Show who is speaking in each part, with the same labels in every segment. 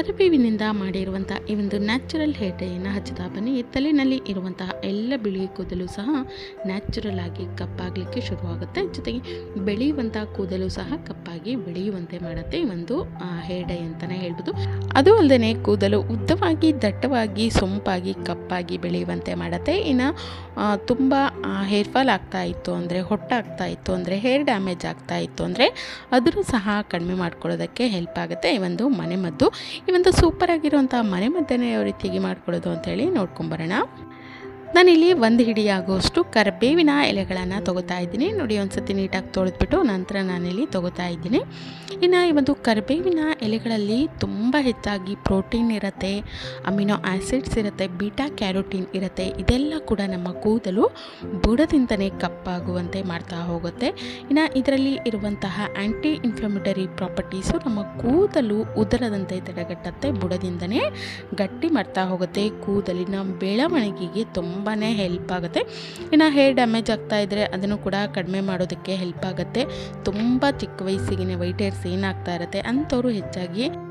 Speaker 1: ಕರಿಬೇವಿನಿಂದ ಮಾಡಿರುವಂಥ ಈ ಒಂದು ನ್ಯಾಚುರಲ್ ಹೇಟೆಯನ್ನು ಹಚ್ಚಿದ ಬನ್ನಿ. ತಲೆಯಲ್ಲಿ ಇರುವಂತಹ ಎಲ್ಲ ಬಿಳಿ ಕೂದಲು ಸಹ ನ್ಯಾಚುರಲ್ ಆಗಿ ಕಪ್ಪಾಗಲಿಕ್ಕೆ ಶುರುವಾಗುತ್ತೆ. ಜೊತೆಗೆ ಬೆಳೆಯುವಂಥ ಕೂದಲು ಸಹ ಕಪ್ಪಾಗಿ ಬೆಳೆಯುವಂತೆ ಮಾಡುತ್ತೆ ಈ ಒಂದು ಹೇಡೆ ಅಂತಲೇ ಹೇಳ್ಬೋದು. ಅದು ಅಲ್ಲದೆ ಕೂದಲು ಉದ್ದವಾಗಿ, ದಟ್ಟವಾಗಿ, ಸೊಂಪಾಗಿ, ಕಪ್ಪಾಗಿ ಬೆಳೆಯುವಂತೆ ಮಾಡುತ್ತೆ. ಇನ್ನು ತುಂಬ ಹೇರ್ ಫಾಲ್ ಆಗ್ತಾ ಇತ್ತು ಅಂದರೆ, ಹೊಟ್ಟಾಗ್ತಾ ಇತ್ತು ಅಂದರೆ ಹೇರ್ ಡ್ಯಾಮೇಜ್ ಆಗ್ತಾ ಇತ್ತು ಅಂದರೆ, ಅದನ್ನು ಸಹ ಕಡಿಮೆ ಮಾಡ್ಕೊಳ್ಳೋದಕ್ಕೆ ಹೆಲ್ಪ್ ಆಗುತ್ತೆ ಈ ಒಂದು ಮನೆಮದ್ದು. ಒಂದು ಸೂಪರ್ ಮನೆ ಮನೆಮದ್ದನ್ನೇ ಯಾವ ರೀತಿಯಾಗಿ ಮಾಡ್ಕೊಳ್ಳೋದು ಅಂತೇಳಿ ನೋಡ್ಕೊಂಬರೋಣ ನಾನಿಲ್ಲಿ ಒಂದು ಹಿಡಿಯಾಗುವಷ್ಟು ಕರಿಬೇವಿನ ಎಲೆಗಳನ್ನು ತೊಗೋತಾ ಇದ್ದೀನಿ. ನೋಡಿ ಒಂದು ಸತಿ ನೀಟಾಗಿ ತೊಳೆದ್ಬಿಟ್ಟು ನಂತರ ನಾನಿಲ್ಲಿ ತೊಗೋತಾ ಇದ್ದೀನಿ. ಇನ್ನು ಈ ಒಂದು ಕರಿಬೇವಿನ ಎಲೆಗಳಲ್ಲಿ ತುಂಬ ಹೆಚ್ಚಾಗಿ ಪ್ರೋಟೀನ್ ಇರುತ್ತೆ, ಅಮಿನೋ ಆ್ಯಸಿಡ್ಸ್ ಇರುತ್ತೆ, ಬೀಟಾ ಕ್ಯಾರೋಟೀನ್ ಇರುತ್ತೆ, ಇದೆಲ್ಲ ಕೂಡ ನಮ್ಮ ಕೂದಲು ಬುಡದಿಂದನೇ ಕಪ್ಪಾಗುವಂತೆ ಮಾಡ್ತಾ ಹೋಗುತ್ತೆ. ಇನ್ನು ಇದರಲ್ಲಿ ಇರುವಂತಹ ಆ್ಯಂಟಿ ಇನ್ಫ್ಲಮೇಟರಿ ಪ್ರಾಪರ್ಟೀಸು ನಮ್ಮ ಕೂದಲು ಉದರದಂತೆ ತಡೆಗಟ್ಟುತ್ತೆ, ಬುಡದಿಂದನೇ ಗಟ್ಟಿ ಮಾಡ್ತಾ ಹೋಗುತ್ತೆ. ಕೂದಲಿನ ಬೆಳವಣಿಗೆಗೆ ತುಂಬಾ ಹೆಲ್ಪ್ ಆಗುತ್ತೆ. ಇನ್ನು ಹೇರ್ ಡ್ಯಾಮೇಜ್ ಆಗ್ತಾ ಇದ್ದರೆ ಅದನ್ನು ಕೂಡ ಕಡಿಮೆ ಮಾಡೋದಕ್ಕೆ ಹೆಲ್ಪ್ ಆಗುತ್ತೆ. ತುಂಬ ಚಿಕ್ಕ ವಯಸ್ಸಿಗೆ ವೈಟ್ ಹೇರ್ಸ್ ಏನಾಗ್ತಾ ಇರುತ್ತೆ ಅಂಥವ್ರು ಹೆಚ್ಚಾಗಿ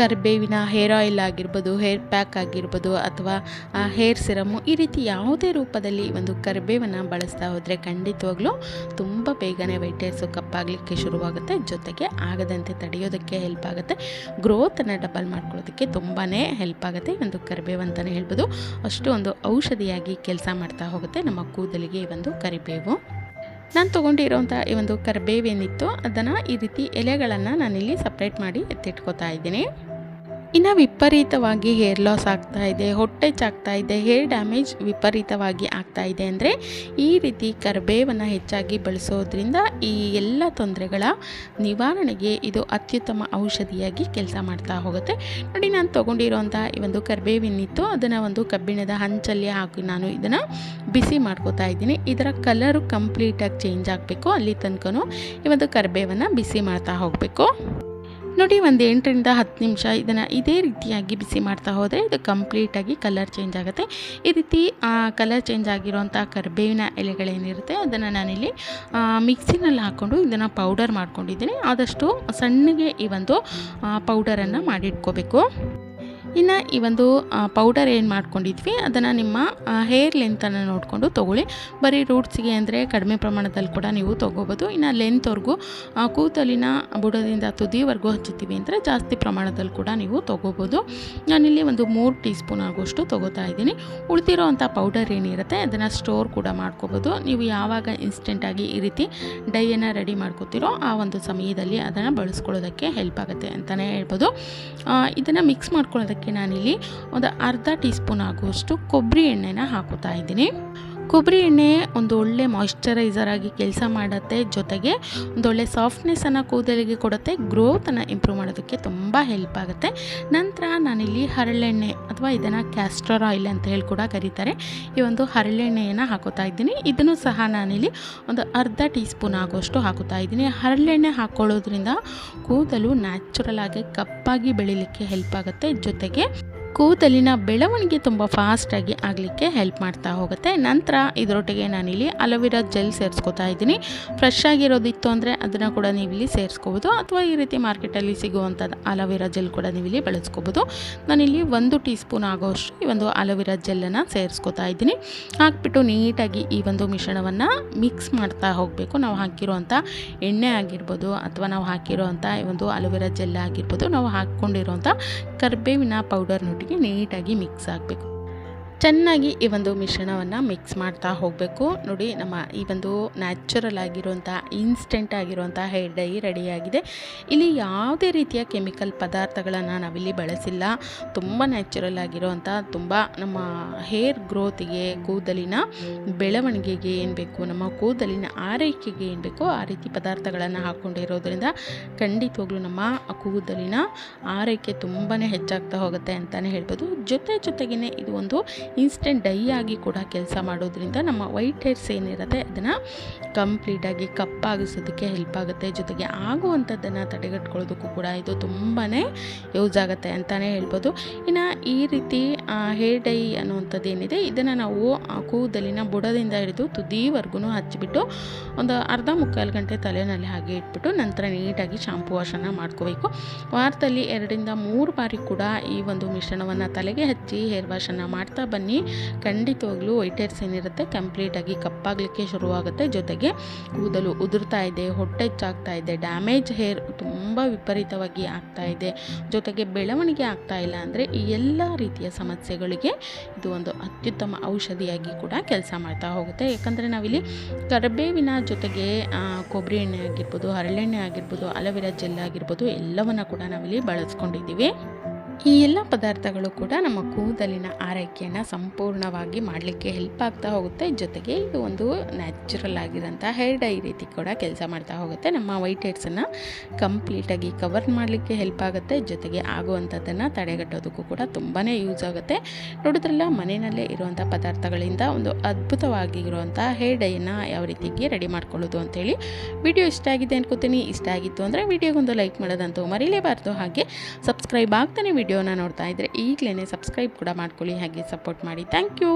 Speaker 1: ಕರಿಬೇವಿನ ಹೇರ್ ಆಯಿಲ್ ಆಗಿರ್ಬೋದು, ಹೇರ್ ಪ್ಯಾಕ್ ಆಗಿರ್ಬೋದು ಅಥವಾ ಹೇರ್ ಸಿರಮು ಈ ರೀತಿ ಯಾವುದೇ ರೂಪದಲ್ಲಿ ಒಂದು ಕರಿಬೇವನ್ನು ಬಳಸ್ತಾ ಹೋದರೆ ಖಂಡಿತವಾಗ್ಲೂ ತುಂಬ ಬೇಗನೆ ವೈಟ್ ಹೇರ್ಸು ಕಪ್ಪಾಗಲಿಕ್ಕೆ ಶುರುವಾಗುತ್ತೆ. ಜೊತೆಗೆ ಆಗದಂತೆ ತಡೆಯೋದಕ್ಕೆ ಹೆಲ್ಪ್ ಆಗುತ್ತೆ. ಗ್ರೋತನ್ನು ಡಬಲ್ ಮಾಡ್ಕೊಳ್ಳೋದಕ್ಕೆ ತುಂಬಾ ಹೆಲ್ಪ್ ಆಗುತ್ತೆ. ಒಂದು ಕರಿಬೇವು ಅಂತಲೇ ಹೇಳ್ಬೋದು. ಅಷ್ಟು ಒಂದು ಔಷಧಿಯಾಗಿ ಕೆಲಸ ಮಾಡ್ತಾ ಹೋಗುತ್ತೆ ನಮ್ಮ ಕೂದಲಿಗೆ ಈ ಒಂದು ಕರಿಬೇವು. ನಾನು ತೊಗೊಂಡಿರೋಂಥ ಈ ಒಂದು ಕರಿಬೇವೇನಿತ್ತು ಅದನ್ನು ಈ ರೀತಿ ಎಲೆಗಳನ್ನು ನಾನಿಲ್ಲಿ ಸಪ್ರೇಟ್ ಮಾಡಿ ಎತ್ತಿಟ್ಕೋತಾ ಇದ್ದೀನಿ. ಇನ್ನು ವಿಪರೀತವಾಗಿ ಹೇರ್ ಲಾಸ್ ಆಗ್ತಾ ಇದೆ, ಹೊಟ್ಟೆ ಚಾಗ್ತಾ ಇದೆ ಹೇರ್ ಡ್ಯಾಮೇಜ್ ವಿಪರೀತವಾಗಿ ಆಗ್ತಾ ಇದೆ ಅಂದರೆ ಈ ರೀತಿ ಕರಿಬೇವನ್ನು ಹೆಚ್ಚಾಗಿ ಬಳಸೋದ್ರಿಂದ ಈ ಎಲ್ಲ ತೊಂದರೆಗಳ ನಿವಾರಣೆಗೆ ಇದು ಅತ್ಯುತ್ತಮ ಔಷಧಿಯಾಗಿ ಕೆಲಸ ಮಾಡ್ತಾ ಹೋಗುತ್ತೆ. ನೋಡಿ ನಾನು ತೊಗೊಂಡಿರೋಂಥ ಈ ಒಂದು ಕರಿಬೇವಿನಿತ್ತು, ಅದನ್ನು ಒಂದು ಕಬ್ಬಿಣದ ಹಂಚಲ್ಲಿ ಹಾಕಿ ನಾನು ಇದನ್ನು ಬಿಸಿ ಮಾಡ್ಕೋತಾ ಇದ್ದೀನಿ. ಇದರ ಕಲರು ಕಂಪ್ಲೀಟಾಗಿ ಚೇಂಜ್ ಆಗಬೇಕು, ಅಲ್ಲಿ ತನಕ ಈ ಒಂದು ಕರಿಬೇವನ್ನು ಬಿಸಿ ಮಾಡ್ತಾ ಹೋಗಬೇಕು. ನೋಡಿ, ಒಂದು ಎಂಟರಿಂದ ಹತ್ತು ನಿಮಿಷ ಇದನ್ನು ಇದೇ ರೀತಿಯಾಗಿ ಬಿಸಿ ಮಾಡ್ತಾ ಹೋದರೆ ಇದು ಕಂಪ್ಲೀಟಾಗಿ ಕಲರ್ ಚೇಂಜ್ ಆಗುತ್ತೆ. ಈ ರೀತಿ ಕಲರ್ ಚೇಂಜ್ ಆಗಿರುವಂಥ ಕರಿಬೇವಿನ ಎಲೆಗಳೇನಿರುತ್ತೆ ಅದನ್ನು ನಾನಿಲ್ಲಿ ಮಿಕ್ಸಿನಲ್ಲಿ ಹಾಕ್ಕೊಂಡು ಇದನ್ನು ಪೌಡರ್ ಮಾಡ್ಕೊಂಡಿದ್ದೀನಿ. ಆದಷ್ಟು ಸಣ್ಣಗೆ ಈ ಒಂದು ಪೌಡರನ್ನು ಮಾಡಿಟ್ಕೋಬೇಕು. ಇನ್ನು ಈ ಒಂದು ಪೌಡರ್ ಏನು ಮಾಡ್ಕೊಂಡಿದ್ವಿ, ಅದನ್ನು ನಿಮ್ಮ ಹೇರ್ ಲೆಂತನ್ನು ನೋಡಿಕೊಂಡು ತೊಗೊಳ್ಳಿ. ಬರೀ ರೂಟ್ಸ್ಗೆ ಅಂದರೆ ಕಡಿಮೆ ಪ್ರಮಾಣದಲ್ಲಿ ಕೂಡ ನೀವು ತೊಗೋಬೋದು. ಇನ್ನು ಲೆಂತ್ವರೆಗೂ ಕೂದಲಿನ ಬುಡದಿಂದ ತುದಿವರೆಗೂ ಹಚ್ಚುತ್ತೀವಿ ಅಂದರೆ ಜಾಸ್ತಿ ಪ್ರಮಾಣದಲ್ಲಿ ಕೂಡ ನೀವು ತೊಗೋಬೋದು. ನಾನಿಲ್ಲಿ ಒಂದು ಮೂರು ಟೀ ಸ್ಪೂನ್ ಆಗುವಷ್ಟು ತೊಗೋತಾ ಇದ್ದೀನಿ. ಉಳಿದಿರೋ ಅಂಥ ಪೌಡರ್ ಏನಿರುತ್ತೆ, ಅದನ್ನು ಸ್ಟೋರ್ ಕೂಡ ಮಾಡ್ಕೋಬೋದು. ನೀವು ಯಾವಾಗ ಇನ್ಸ್ಟೆಂಟಾಗಿ ಈ ರೀತಿ ಡೈಯನ್ನು ರೆಡಿ ಮಾಡ್ಕೋತಿರೋ ಆ ಒಂದು ಸಮಯದಲ್ಲಿ ಅದನ್ನು ಬಳಸ್ಕೊಳ್ಳೋದಕ್ಕೆ ಹೆಲ್ಪ್ ಆಗುತ್ತೆ ಅಂತಲೇ ಹೇಳ್ಬೋದು. ಇದನ್ನು ಮಿಕ್ಸ್ ಮಾಡ್ಕೊಳ್ಳೋದಕ್ಕೆ ನಾನಿಲ್ಲಿ ಒಂದು ಅರ್ಧ ಟೀ ಸ್ಪೂನ್ ಆಗುವಷ್ಟು ಕೊಬ್ಬರಿ ಎಣ್ಣೆನ ಹಾಕೋತಾ ಇದ್ದೀನಿ. ಕೊಬ್ಬರಿ ಎಣ್ಣೆ ಒಂದು ಒಳ್ಳೆ ಮಾಯಿಶ್ಚರೈಸರ್ ಆಗಿ ಕೆಲಸ ಮಾಡುತ್ತೆ. ಜೊತೆಗೆ ಒಂದೊಳ್ಳೆ ಸಾಫ್ಟ್ನೆಸ್ಸನ್ನು ಕೂದಲಿಗೆ ಕೊಡುತ್ತೆ. ಗ್ರೋತನ್ನು ಇಂಪ್ರೂವ್ ಮಾಡೋದಕ್ಕೆ ತುಂಬ ಹೆಲ್ಪ್ ಆಗುತ್ತೆ. ನಂತರ ನಾನಿಲ್ಲಿ ಹರಳೆಣ್ಣೆ ಅಥವಾ ಇದನ್ನು ಕ್ಯಾಸ್ಟರ್ ಆಯಿಲ್ ಅಂತ ಹೇಳಿ ಕೂಡ ಕರೀತಾರೆ. ಈ ಒಂದು ಹರಳೆಣ್ಣೆಯನ್ನು ಹಾಕೋತಾ ಇದ್ದೀನಿ. ಇದನ್ನು ಸಹ ನಾನಿಲ್ಲಿ ಒಂದು ಅರ್ಧ ಟೀ ಸ್ಪೂನ್ ಆಗುವಷ್ಟು ಹಾಕೋತಾ ಇದ್ದೀನಿ. ಹರಳೆಣ್ಣೆ ಹಾಕ್ಕೊಳ್ಳೋದ್ರಿಂದ ಕೂದಲು ನ್ಯಾಚುರಲ್ ಆಗಿ ಕಪ್ಪಾಗಿ ಬೆಳೀಲಿಕ್ಕೆ ಹೆಲ್ಪ್ ಆಗುತ್ತೆ. ಜೊತೆಗೆ ಕೂದಲಿನ ಬೆಳವಣಿಗೆ ತುಂಬ ಫಾಸ್ಟಾಗಿ ಆಗಲಿಕ್ಕೆ ಹೆಲ್ಪ್ ಮಾಡ್ತಾ ಹೋಗುತ್ತೆ. ನಂತರ ಇದರೊಟ್ಟಿಗೆ ನಾನಿಲ್ಲಿ ಅಲೋವಿರಾ ಜೆಲ್ ಸೇರಿಸ್ಕೊತಾ ಇದ್ದೀನಿ. ಫ್ರೆಶ್ ಆಗಿರೋದಿತ್ತು ಅಂದರೆ ಅದನ್ನು ಕೂಡ ನೀವಿಲ್ಲಿ ಸೇರಿಸ್ಕೋಬೋದು. ಅಥವಾ ಈ ರೀತಿ ಮಾರ್ಕೆಟಲ್ಲಿ ಸಿಗುವಂಥದ್ದು ಅಲೋವಿರಾ ಜೆಲ್ ಕೂಡ ನೀವಿಲ್ಲಿ ಬಳಸ್ಕೋಬೋದು. ನಾನಿಲ್ಲಿ ಒಂದು ಟೀ ಸ್ಪೂನ್ ಆಗೋಷ್ಟು ಈ ಒಂದು ಅಲೋವಿರಾ ಜೆಲ್ಲನ್ನು ಸೇರಿಸ್ಕೋತಾ ಇದ್ದೀನಿ. ಹಾಕ್ಬಿಟ್ಟು ನೀಟಾಗಿ ಈ ಒಂದು ಮಿಶ್ರಣವನ್ನು ಮಿಕ್ಸ್ ಮಾಡ್ತಾ ಹೋಗಬೇಕು. ನಾವು ಹಾಕಿರುವಂಥ ಎಣ್ಣೆ ಆಗಿರ್ಬೋದು ಅಥವಾ ನಾವು ಹಾಕಿರೋ ಈ ಒಂದು ಅಲೋವೆರಾ ಜೆಲ್ ಆಗಿರ್ಬೋದು, ನಾವು ಹಾಕ್ಕೊಂಡಿರುವಂಥ ಕರ್ಬೇವಿನ ಪೌಡರ್ ನೊಟ್ಟಿಗೆ ನೀಟಾಗಿ ಮಿಕ್ಸ್ ಆಗಬೇಕು. ಚೆನ್ನಾಗಿ ಈ ಒಂದು ಮಿಶ್ರಣವನ್ನು ಮಿಕ್ಸ್ ಮಾಡ್ತಾ ಹೋಗಬೇಕು. ನೋಡಿ, ನಮ್ಮ ಈ ಒಂದು ನ್ಯಾಚುರಲ್ ಆಗಿರುವಂಥ ಇನ್ಸ್ಟೆಂಟ್ ಆಗಿರುವಂಥ ಹೇರ್ ಡೈ ರೆಡಿಯಾಗಿದೆ ಇಲ್ಲಿ ಯಾವುದೇ ರೀತಿಯ ಕೆಮಿಕಲ್ ಪದಾರ್ಥಗಳನ್ನು ನಾವಿಲ್ಲಿ ಬಳಸಿಲ್ಲ. ತುಂಬ ನ್ಯಾಚುರಲ್ ಆಗಿರುವಂಥ ತುಂಬ ನಮ್ಮ ಹೇರ್ ಗ್ರೋತಿಗೆ ಕೂದಲಿನ ಬೆಳವಣಿಗೆಗೆ ಏನು ಬೇಕು, ನಮ್ಮ ಕೂದಲಿನ ಆರೈಕೆಗೆ ಏನು ಬೇಕೋ ಆ ರೀತಿ ಪದಾರ್ಥಗಳನ್ನು ಹಾಕ್ಕೊಂಡಿರೋದ್ರಿಂದ ಖಂಡಿತವಾಗ್ಲೂ ನಮ್ಮ ಕೂದಲಿನ ಆರೈಕೆ ತುಂಬಾ ಹೆಚ್ಚಾಗ್ತಾ ಹೋಗುತ್ತೆ ಅಂತಲೇ ಹೇಳ್ಬೋದು. ಜೊತೆ ಜೊತೆಗೇ ಇದು ಒಂದು ಇನ್ಸ್ಟೆಂಟ್ ಡೈ ಆಗಿ ಕೂಡ ಕೆಲಸ ಮಾಡೋದ್ರಿಂದ ನಮ್ಮ ವೈಟ್ ಹೇರ್ಸ್ ಏನಿರುತ್ತೆ, ಅದನ್ನು ಕಂಪ್ಲೀಟಾಗಿ ಕಪ್ಪಾಗಿಸೋದಕ್ಕೆ ಹೆಲ್ಪ್ ಆಗುತ್ತೆ. ಜೊತೆಗೆ ಆಗುವಂಥದ್ದನ್ನು ತಡೆಗಟ್ಕೊಳ್ಳೋದಕ್ಕೂ ಕೂಡ ಇದು ತುಂಬಾ ಯೂಸ್ ಆಗುತ್ತೆ ಅಂತಲೇ ಹೇಳ್ಬೋದು. ಇನ್ನು ಈ ರೀತಿ ಹೇರ್ ಡೈ ಅನ್ನುವಂಥದ್ದು ಏನಿದೆ, ಇದನ್ನು ನಾವು ಕೂದಲಿನ ಬುಡದಿಂದ ಹಿಡಿದು ತುದಿವರೆಗೂ ಹಚ್ಚಿಬಿಟ್ಟು ಒಂದು ಅರ್ಧ ಮುಕ್ಕಾಲು ಗಂಟೆ ತಲೆನಲ್ಲಿ ಹಾಗೆ ಇಟ್ಬಿಟ್ಟು ನಂತರ ನೀಟಾಗಿ ಶಾಂಪು ವಾಶನ ಮಾಡ್ಕೋಬೇಕು. ವಾರದಲ್ಲಿ ಎರಡರಿಂದ ಮೂರು ಬಾರಿ ಕೂಡ ಈ ಒಂದು ಮಿಶ್ರಣವನ್ನು ತಲೆಗೆ ಹಚ್ಚಿ ಹೇರ್ ವಾಶನ್ನು ಮಾಡ್ತಾ ಖಂಡಿತವಾಗ್ಲೂ ವೈಟ್ ಹೇರ್ಸ್ ಏನಿರುತ್ತೆ ಕಂಪ್ಲೀಟಾಗಿ ಕಪ್ಪಾಗಲಿಕ್ಕೆ ಶುರುವಾಗುತ್ತೆ. ಜೊತೆಗೆ ಕೂದಲು ಉದುರ್ತಾ ಇದೆ ಹೊಟ್ಟೆ ಹೆಚ್ಚಾಗ್ತಾ ಇದೆ ಡ್ಯಾಮೇಜ್ ಹೇರ್ ತುಂಬ ವಿಪರೀತವಾಗಿ ಆಗ್ತಾ ಇದೆ. ಜೊತೆಗೆ ಬೆಳವಣಿಗೆ ಆಗ್ತಾ ಇಲ್ಲ ಅಂದರೆ ಈ ಎಲ್ಲ ರೀತಿಯ ಸಮಸ್ಯೆಗಳಿಗೆ ಇದು ಒಂದು ಅತ್ಯುತ್ತಮ ಔಷಧಿಯಾಗಿ ಕೂಡ ಕೆಲಸ ಮಾಡ್ತಾ ಹೋಗುತ್ತೆ. ಯಾಕಂದರೆ ನಾವಿಲ್ಲಿ ಕರಿಬೇವಿನ ಜೊತೆಗೆ ಕೊಬ್ಬರಿ ಎಣ್ಣೆ ಆಗಿರ್ಬೋದು, ಹರಳೆಣ್ಣೆ ಆಗಿರ್ಬೋದು, ಅಲೋವೆರಾ ಜೆಲ್ ಆಗಿರ್ಬೋದು ಎಲ್ಲವನ್ನು ಕೂಡ ನಾವಿಲ್ಲಿ ಬಳಸ್ಕೊಂಡಿದ್ದೀವಿ. ಈ ಎಲ್ಲ ಪದಾರ್ಥಗಳು ಕೂಡ ನಮ್ಮ ಕೂದಲಿನ ಆರೈಕೆಯನ್ನು ಸಂಪೂರ್ಣವಾಗಿ ಮಾಡಲಿಕ್ಕೆ ಹೆಲ್ಪ್ ಆಗ್ತಾ ಹೋಗುತ್ತೆ. ಜೊತೆಗೆ ಇದು ಒಂದು ನ್ಯಾಚುರಲ್ ಆಗಿರೋಂಥ ಹೇರ್ ಡೈ ರೀತಿ ಕೂಡ ಕೆಲಸ ಮಾಡ್ತಾ ಹೋಗುತ್ತೆ. ನಮ್ಮ ವೈಟ್ ಹೆಡ್ಸನ್ನು ಕಂಪ್ಲೀಟಾಗಿ ಕವರ್ ಮಾಡಲಿಕ್ಕೆ ಹೆಲ್ಪ್ ಆಗುತ್ತೆ. ಜೊತೆಗೆ ಆಗುವಂಥದ್ದನ್ನು ತಡೆಗಟ್ಟೋದಕ್ಕೂ ಕೂಡ ತುಂಬಾ ಯೂಸ್ ಆಗುತ್ತೆ. ನೋಡಿದ್ರಲ್ಲ, ಮನೆಯಲ್ಲೇ ಇರುವಂಥ ಪದಾರ್ಥಗಳಿಂದ ಒಂದು ಅದ್ಭುತವಾಗಿರುವಂಥ ಹೇರ್ ಡೈನ ಯಾವ ರೀತಿಗೆ ರೆಡಿ ಮಾಡ್ಕೊಳ್ಳೋದು ಅಂತೇಳಿ ವಿಡಿಯೋ ಇಷ್ಟ ಆಗಿದೆ ಅನ್ಕೋತೀನಿ. ಇಷ್ಟ ಆಗಿತ್ತು ಅಂದರೆ ವಿಡಿಯೋಗೊಂದು ಲೈಕ್ ಮಾಡೋದಂತೂ ಮರಿಲೇಬಾರ್ದು. ಹಾಗೆ ಸಬ್ಸ್ಕ್ರೈಬ್ ಆಗ್ತಾನೆ ವಿಡಿಯೋನ ನೋಡ್ತಾ ಇದ್ದರೆ ಈಗಲೇ ಸಬ್ಸ್ಕ್ರೈಬ್ ಕೂಡ ಮಾಡ್ಕೊಳ್ಳಿ ಹಾಗೆ ಸಪೋರ್ಟ್ ಮಾಡಿ. Thank you